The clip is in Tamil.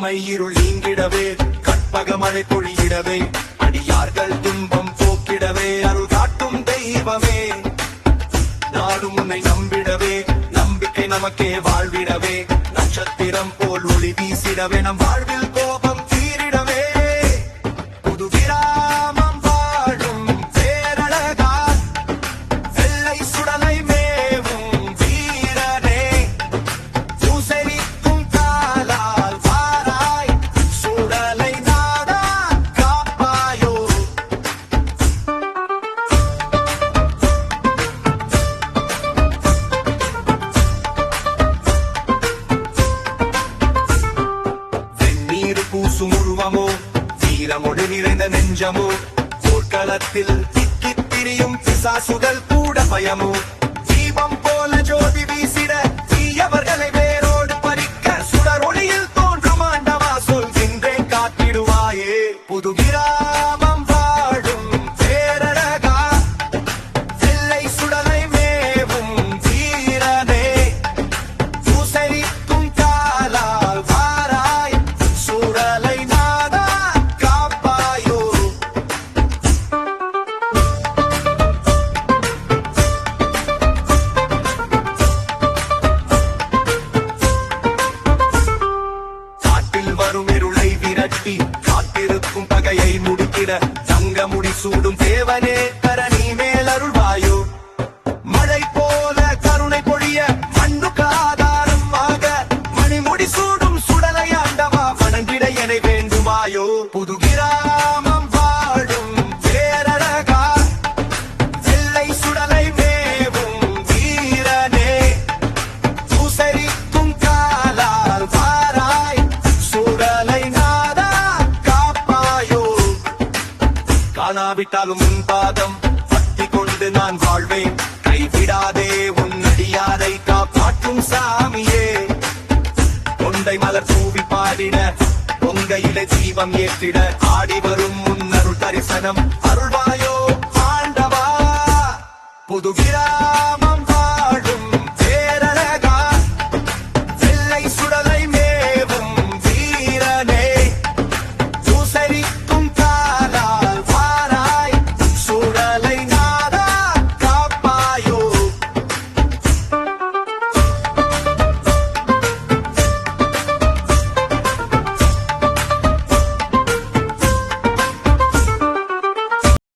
வறுமை இருள் நீங்கிடவே கற்பக மழை பொழியிடவே அடியார்கள் துன்பம் போக்கிடவே அருள் காட்டும் தெய்வமே. நாடும் உன்னை நம்பிடவே நம்பிக்கை நமக்கே வாழ்விடவே நட்சத்திரம் போல் ஒளி வீசிடவே நம் வாழ்வில் கோபம் வீரமொடு நிறைந்த நெஞ்சமோ? போர்க்களத்தில் திக்கித் திரியும் பிசாசுகள் கூட பயமோ? தீபம் போல ஜோதி வீசிட தீயவர்களை வேரோடு பறிக்க சுடர் ஒளியில் தோன்றும் ஆண்டவா சொல்கின்றேன் காத்திடுவாயே. புது பகையை முடிக்கிட தங்க முடி சூடும் தேவனே கரணி மேல் காணாவிட்டாலும் உன் பாதம் பற்றி கொண்டு நான் வாழ்வேன். கைவிடாதே உன் அடியாரை காப்பாற்றும் சாமியே. கொண்டை மலர் தூவி பாடிட பொங்கையில தீபம் ஏற்றிட. ஆடி வரும் முன்னருள் தரிசனம் அருள்வாயோ.